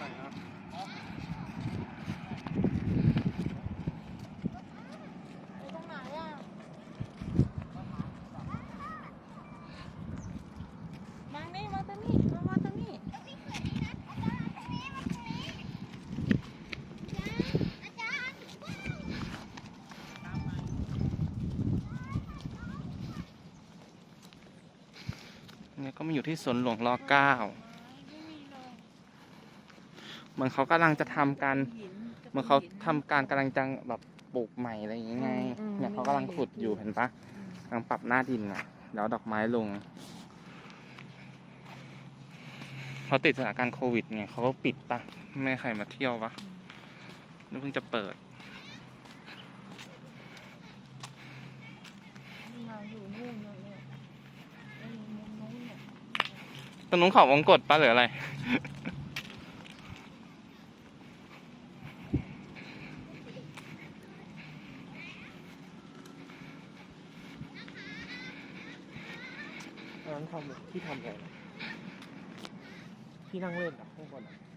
มับนี่มาตรนี้มามาตรนี้เนี่ยก็มาอยู่ที่สวนหลวงรอเก้า มือนเขากำลังจะทำการเหมือนเขาทำการกำลังจะแบบปลูกใหม่อะไรอย่างเงี้ยไงอืมเนี่ยเขากำลังขุดอยู่เห็นปะกำลังปรับหน้าดินอะแล้วดอกไม้ลงเขาติดสถานการณ์โควิดไงเขาก็ปิดปะไม่ให้ใครมาเที่ยวปะนี่เพิ่งจะเปิดมาอยู่นู่นเลยเนี่ยไอ้มุมนู้นเนี่ยตรงนู้นเขาวงกดปะหรืออะไร นนั้นทำที่ทำอะไรที่นั่งเล่นอะข้างบนอะ